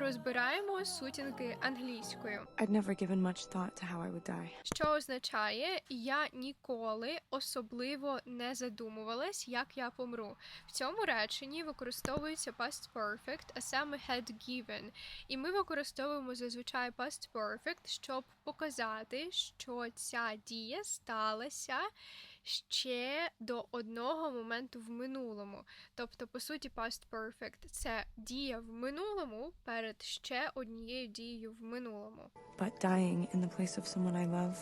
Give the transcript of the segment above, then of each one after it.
розбираємо сутінки англійською. I'd never given much thought to how I would die. Що означає, я ніколи особливо не задумувалась, як я помру. В цьому реченні використовується past perfect, а саме had given. І ми використовуємо зазвичай past perfect, щоб показати, що ця дія сталася ще до одного моменту в минулому. Тобто, по суті, past perfect це дія в минулому перед ще однією дією в минулому. But dying in the place of someone I love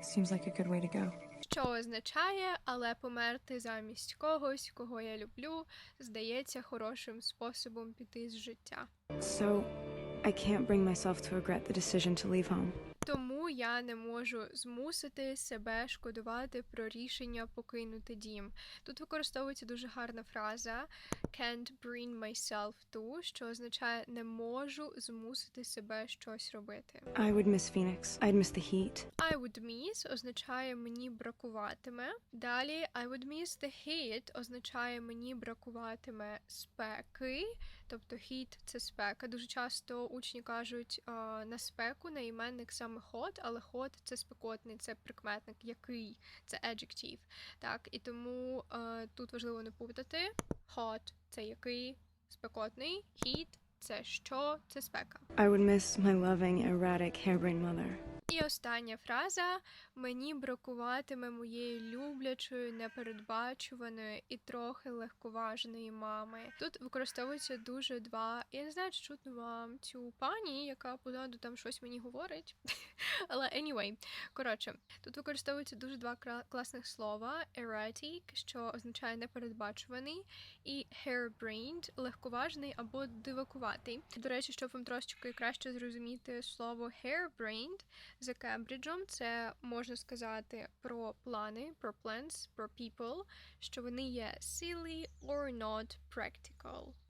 seems like a good way to go. Що означає, але померти замість когось, кого я люблю, здається хорошим способом піти з життя. So, I can't bring myself to regret the decision to leave home. Тому я не можу змусити себе шкодувати про рішення покинути дім. Тут використовується дуже гарна фраза can't bring myself to, що означає не можу змусити себе щось робити. I would miss Phoenix. I'd miss the heat. I would miss означає мені бракуватиме. Далі I would miss the heat означає мені бракуватиме спеки. Тобто heat – це спека. Дуже часто учні кажуть на спеку на іменник саме hot, але hot – це спекотний, це прикметник, який, це adjective. Так, і тому е, тут важливо не путати. Hot – це який, спекотний, heat – це що, це спека. I would miss my loving, erratic, harebrained mother. І остання фраза: мені бракуватиме моєї люблячої, непередбачуваної і трохи легковажної мами. Тут використовується дуже два. Я не знаю, чи чутно вам цю пані, яка позаду там щось мені говорить. Але anyway, коротше, тут використовується дуже два класних слова: erratic, що означає непередбачуваний, і harebrained – легковажний або дивакуватий. До речі, щоб вам трошечки краще зрозуміти слово harebrained, за Кембриджем це можна сказати про плани, про plans, про people, що вони є silly or not practical.